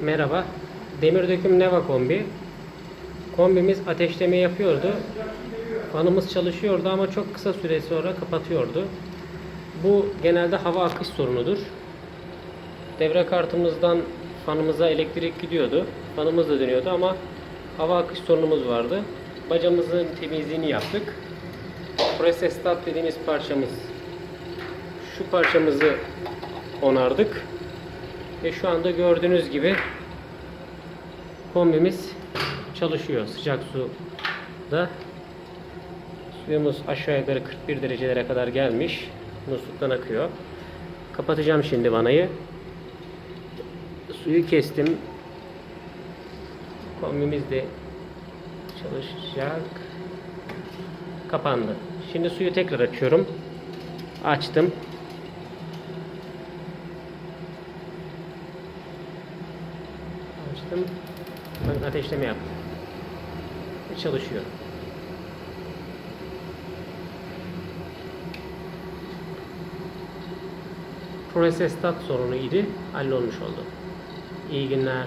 Merhaba. Demir döküm Neva kombi. Kombimiz ateşleme yapıyordu. Fanımız çalışıyordu ama çok kısa süre sonra kapatıyordu. Bu genelde hava akış sorunudur. Devre kartımızdan fanımıza elektrik gidiyordu. Fanımız da dönüyordu ama hava akış sorunumuz vardı. Bacamızın temizliğini yaptık. Process dediğimiz parçamız. Şu parçamızı onardık. Ve şu anda gördüğünüz gibi kombimiz çalışıyor sıcak suda. Suyumuz aşağı yukarı 41 derecelere kadar gelmiş. Musluktan akıyor. Kapatacağım şimdi vanayı. Suyu kestim. Kombimiz de çalışacak. Kapandı. Şimdi suyu tekrar açıyorum. Açtım. Açtım. Ben ateşleme yaptım. Ve çalışıyor. Process stat sorunu idi. Hallolmuş oldu. İyi günler.